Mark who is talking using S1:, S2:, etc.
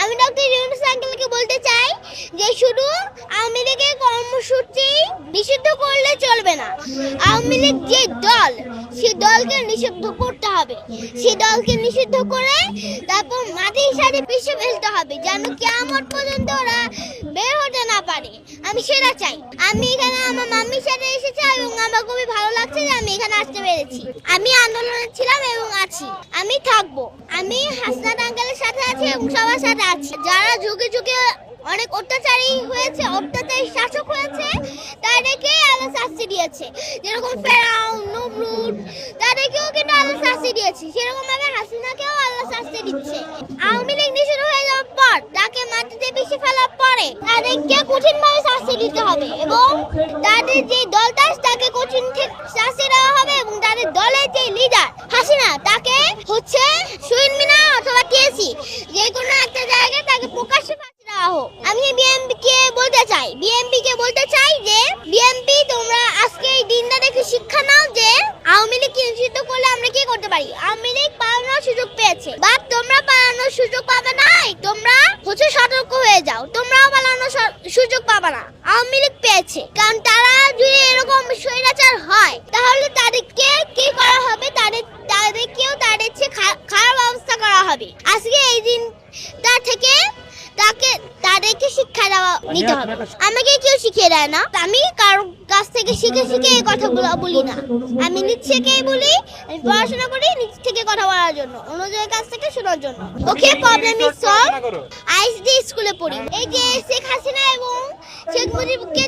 S1: আমি ডক্টর ইউনুস আঙ্কেলকে বলতে চাই যে শুধু আওয়ামী লীগের কর্মসূচি নিষিদ্ধ করলে চলবে না। আওয়ামী লীগ যে দল সেই দলকে নিষিদ্ধ করতে হবে। সেই দলকে নিষিদ্ধ করে তারপর মাটির সাথে পিছু ফেলতে হবে যেন কেমন পর্যন্ত ওরা বের হতে না পারে। আমি সেটা চাই। আমি এখানে আমার মাম্মির সাথে এসেছি এবং আমার খুবই ভালো লাগছে যে আমি এখানে আসতে পেরেছি। আমি আন্দোলনে ছিলাম এবং আছি। আমি থাকব। আমি হাসনাত আঙ্কেলের সাথে আছি এবং সবার সাথে আছি। যারা যুগে যুগে অনেক অত্যাচারী হয়েছে, অত্যাচারী শাসক হয়েছে, তাদেরকে আল্লাহ শাস্তি দিয়েছে। যেরকম ফেরাউন, নমরুদ, তাদেরকেও কিন্তু আল্লাহ শাস্তি দিয়েছে। সেরকম ভাবে হাসিনাকেও আল্লাহ শাস্তি দিচ্ছে। আওয়ামী লীগ নিষিদ্ধ হয়ে যাওয়ার পর, তাকে মাটিতে বেশি ফেলার পরে তাদেরকে কঠিন ভাবে শাস্তি দিতে হবে এবং তাদের যে দলটা তাকে কঠিন শাস্তি দেওয়া হবে এবং তাদের দলের যে লিডার হাসিনা, তাকে হচ্ছে তাকে প্রকাশ্যে ফাঁসি দেওয়া হোক। আমি বিএমপি কে বলতে চাই। বিএমপি কে বলতে চাই যে বিএমপি তোমরা আজকে এই দিনটা দেখে শিক্ষা নাও যে, আওয়ামী লীগ নিষিদ্ধ করলে আমরা কি করতে পারি? আওয়ামী লীগ পালানোর সুযোগ পেয়েছে। বা তোমরা পালানোর সুযোগ পাবে নাই তোমরা হচ্ছে সতর্ক হয়ে যাও। তোমরাও পালানোর সুযোগ পাবে না। আওয়ামী লীগ পেয়েছে। কারণ তারা যদি এরকম স্বৈরাচার হয় তাহলে তাদেরকে কি করা হবে তাদের তাদেরকেও তাদের চেয়ে খা- খারাপ অবস্থা করা হবে আজকে এই দিন তার থেকে তাকে তাদেরকে শিক্ষা দেওয়া নিতে হবে। আমাকে কেউ শিখিয়ে দেয় না। আমি কারও কাছ থেকে শিখে শিখে এই কথাগুলো বলি না। আমি নিজ থেকেই বলি আমি পড়াশোনা করি নিজ থেকে কথা বলার জন্য অন্যদের কাছ থেকে শোনার জন্য। ওকে প্রবলেম ইজ সলভ আইসডি স্কুলে পড়ি। এই যে শেখ হাসিনা এবং শেখ মুজিবকে